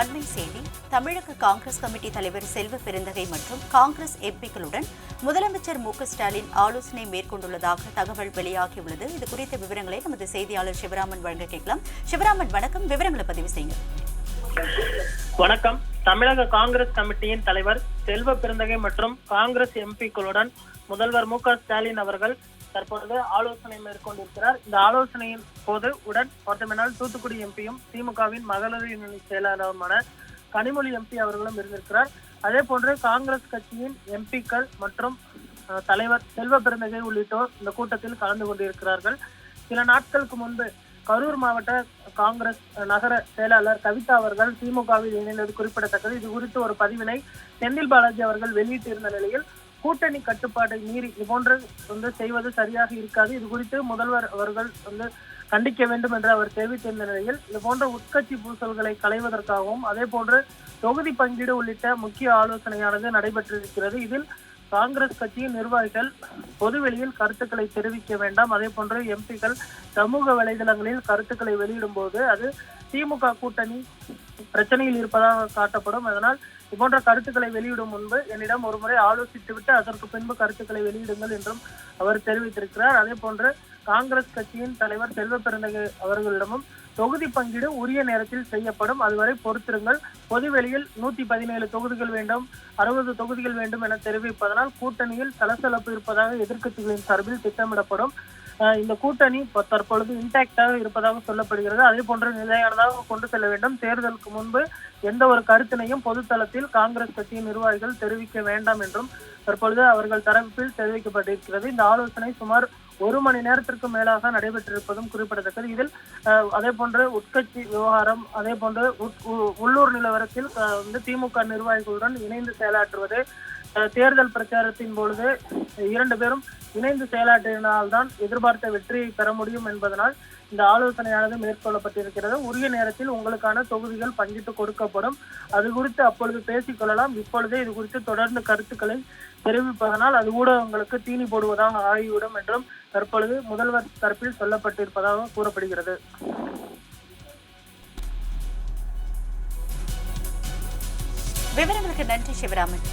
அண்மை செய்தி தமிழக காங்கிரஸ் கமிட்டி தலைவர் செல்வ பெருந்தகை மற்றும் காங்கிரஸ் எம்பிக்களுடன் முதலமைச்சர் மு ஸ்டாலின் ஆலோசனை மேற்கொண்டுள்ளதாக தகவல் வெளியாகியுள்ளது. இது குறித்த விவரங்களை நமது செய்தியாளர் சிவராமன் வழங்க கேட்கலாம். சிவராமன் வணக்கம். விவரங்களை பதிவு செய்யுங்க வணக்கம். தமிழக காங்கிரஸ் கமிட்டியின் தலைவர் செல்வ பெருந்தகை மற்றும் காங்கிரஸ் எம்பிக்களுடன் முதல்வர் மு ஸ்டாலின் அவர்கள் தற்பொழுது ஆலோசனை மேற்கொண்டிருக்கிறார். இந்த ஆலோசனையின் போது உடன் பார்த்தமென்றால் தூத்துக்குடி எம்பியும் திமுகவின் மகளிர் அணி செயலாளருமான கனிமொழி எம்பி அவர்களும் இருந்திருக்கிறார். அதே போன்று காங்கிரஸ் கட்சியின் எம்பிக்கள் மற்றும் தலைவர் செல்வ பெருந்தகை உள்ளிட்டோர் இந்த கூட்டத்தில் கலந்து கொண்டிருக்கிறார்கள். சில நாட்களுக்கு முன்பு கரூர் மாவட்ட காங்கிரஸ் நகர செயலாளர் கவிதா அவர்கள் திமுகவில் இணைந்தது குறிப்பிடத்தக்கது. இது குறித்து ஒரு பதிவினை செந்தில் பாலாஜி அவர்கள் வெளியிட்டிருந்த நிலையில் கூட்டணி கட்டுப்பாட்டை மீறி இதுபோன்று வந்து செய்வது சரியாக இருக்காது. இது குறித்து முதல்வர் அவர்கள் வந்து கண்டிக்க வேண்டும் என்று அவர் தெரிவித்திருந்த நிலையில் இது போன்ற உட்கட்சி பூசல்களை களைவதற்காகவும் அதே போன்று தொகுதி பங்கீடு உள்ளிட்ட முக்கிய ஆலோசனையானது நடைபெற்றிருக்கிறது. இதில் காங்கிரஸ் கட்சியின் நிர்வாகிகள் பொதுவெளியில் கருத்துக்களை தெரிவிக்க வேண்டாம். அதே போன்று எம்பிக்கள் சமூக வலைதளங்களில் கருத்துக்களை வெளியிடும் போது அது திமுக கூட்டணி பிரச்சனையில் இருப்பதாக காட்டப்படும். அதனால் இது போன்ற கருத்துக்களை வெளியிடும் முன்பு என்னிடம் ஒருமுறை ஆலோசித்துவிட்டு அதற்கு பின்பு கருத்துக்களை வெளியிடுங்கள் என்றும் அவர் தெரிவித்திருக்கிறார். அதே போன்று காங்கிரஸ் கட்சியின் தலைவர் செல்வ பெருந்தகை அவர்களிடமும் தொகுதி பங்கீடு உரிய நேரத்தில் செய்யப்படும். அதுவரை பொறுத்திருங்கள். பொதுவெளியில் நூத்தி பதினேழு தொகுதிகள் வேண்டும் அறுபது தொகுதிகள் வேண்டும் என தெரிவிப்பதனால் கூட்டணியில் சலசலப்பு இருப்பதாக எதிர்க்கட்சிகளின் சார்பில் திட்டமிடப்படும். இந்த கூட்டணி தற்பொழுது இன்டாக்டாக இருப்பதாக சொல்லப்படுகிறது. அதே போன்று நிலையானதாக கொண்டு செல்ல வேண்டும். தேர்தலுக்கு முன்பு எந்த ஒரு கருத்தினையும் பொதுத்தளத்தில் காங்கிரஸ் கட்சியின் நிர்வாகிகள் தெரிவிக்க வேண்டாம் என்றும் தற்பொழுது அவர்கள் தரப்பில் தெரிவிக்கப்பட்டிருக்கிறது. இந்த ஆலோசனை சுமார் ஒரு மணி நேரத்திற்கு மேலாக நடைபெற்றிருப்பதும் குறிப்பிடத்தக்கது. இதில் அஹ், அதே போன்று உட்கட்சி விவகாரம் அதே போன்று உட்- உ- உள்ளூர் நிலவரத்தில் வந்து திமுக நிர்வாகிகளுடன் இணைந்து செயலாற்றுவது அஹ், தேர்தல் பிரச்சாரத்தின் பொழுது இரண்டு பேரும் இணைந்து செயலாற்றினால்தான் எதிர்பார்த்த வெற்றியை பெற முடியும் என்பதனால் இந்த ஆலோசனையானது மேற்கொள்ளப்பட்டிருக்கிறது. உரிய நேரத்தில் உங்களுக்கான தொகுதிகள் பங்கிட்டு கொடுக்கப்படும். அது குறித்து அப்பொழுது பேசிக் கொள்ளலாம். இப்பொழுதே இது குறித்து தொடர்ந்து கருத்துக்களை தெரிவிப்பதனால் அது ஊடகங்களுக்கு தீனி போடுவதாக ஆகிவிடும் என்றும் தற்பொழுது முதல்வர் தரப்பில் சொல்லப்பட்டிருப்பதாக கூறப்படுகிறது. விவரங்களுக்கு நன்றி சிவராமன்.